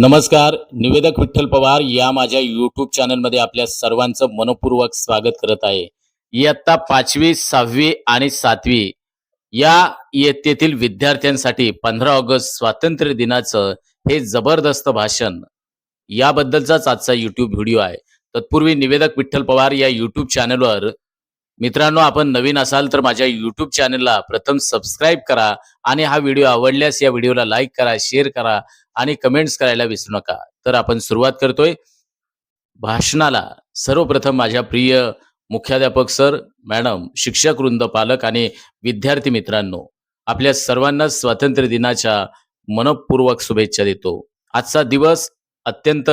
नमस्कार निवेदक विठ्ठल पवार या माझ्या युट्यूब चॅनलमध्ये आपल्या सर्वांचं मनपूर्वक स्वागत करत आहे. इयत्ता पाचवी सहावी आणि सातवी या इयत्तेतील विद्यार्थ्यांसाठी पंधरा ऑगस्ट स्वातंत्र्य दिनाचं हे जबरदस्त भाषण. याबद्दलचाच आजचा युट्यूब व्हिडिओ आहे. तत्पूर्वी निवेदक विठ्ठल पवार या युट्यूब चॅनलवर मित्रांनो आपण नवीन असाल तर माझ्या युट्यूब चॅनलला प्रथम सबस्क्राईब करा आणि हा व्हिडिओ आवडल्यास या व्हिडिओला लाईक करा शेअर करा आणि कमेंट्स करायला विसरू नका. तर आपण सुरुवात करतोय. भाषणाला सर्वप्रथम माझ्या प्रिय मुख्याध्यापक सर मॅडम शिक्षक वृंद पालक आणि विद्यार्थी मित्रांनो आपल्या सर्वांना स्वातंत्र्य दिनाच्या मनपूर्वक शुभेच्छा देतो. आजचा दिवस अत्यंत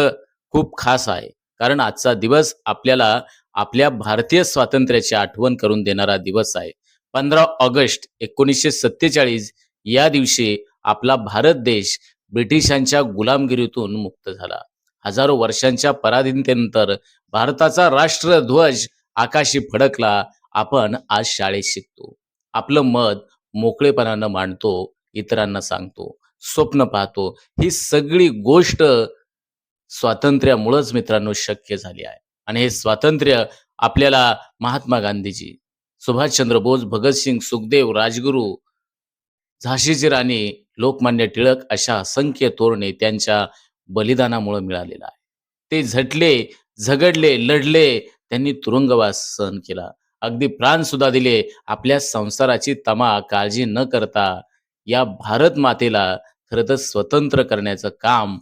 खूप खास आहे. कारण आजचा दिवस आपल्याला आपल्या भारतीय स्वातंत्र्याची आठवण करून देणारा दिवस आहे. पंधरा ऑगस्ट एकोणीसशे सत्तेचाळीस या दिवशी आपला भारत देश ब्रिटिशांच्या गुलामगिरीतून मुक्त झाला. हजारो वर्षांच्या पराधीनतेनंतर भारताचा राष्ट्रध्वज आकाशी फडकला आपण आज शाळेत शिकतो. आपलं मत मोकळेपणानं मांडतो इतरांना सांगतो स्वप्न पाहतो. ही सगळी गोष्ट स्वातंत्र्यामुळंच मित्रांनो शक्य झाली आहे. आणि हे स्वातंत्र्य आपल्याला महात्मा गांधीजी सुभाषचंद्र बोस भगतसिंग सुखदेव राजगुरू झाशीची राणी लोकमान्य टिळक अशा असंख्य तोरणे त्यांच्या बलिदानामुळे मिळालेला आहे. ते झटले झगडले लढले त्यांनी तुरुंगवास सहन केला. अगदी प्राण सुद्धा दिले. आपल्या संसाराची तमा काळजी न करता या भारत मातेला खरं तर स्वतंत्र करण्याचं काम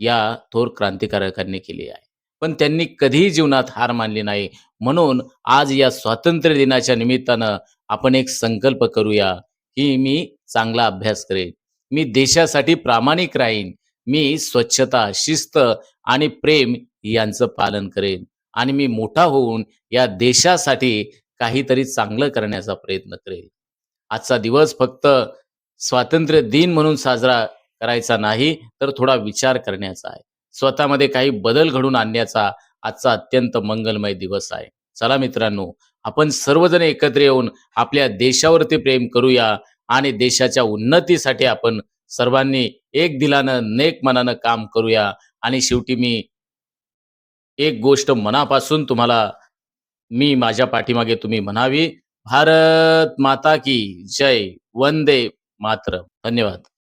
या थोर क्रांतिकारकांनी केले आहे. पण त्यांनी कधीही जीवनात हार मानली नाही. म्हणून आज या स्वातंत्र्य दिनाच्या निमित्तानं आपण एक संकल्प करूया की मी चांगला अभ्यास करेन. मी देशासाठी प्रामाणिक राहीन. मी स्वच्छता शिस्त आणि प्रेम यांचं पालन करेन. आणि मी मोठा होऊन या देशासाठी काहीतरी चांगलं करण्याचा प्रयत्न करेन. आजचा दिवस फक्त स्वातंत्र्य दिन म्हणून साजरा करायचा नाही तर थोडा विचार करण्याचा आहे. स्वतःमध्ये काही बदल घडून आणण्याचा आजचा अत्यंत मंगलमय दिवस आहे. चला मित्रांनो आपण सर्वजण एकत्र येऊन आपल्या देशावरती प्रेम करूया आणि देशाच्या उन्नतीसाठी आपण सर्वांनी एक दिलानं नेक मनानं काम करूया. आणि शेवटी मी एक गोष्ट मनापासून तुम्हाला मी माझ्या पाठीमागे तुम्ही म्हणावी भारत माता की जय वंदे मात्र धन्यवाद.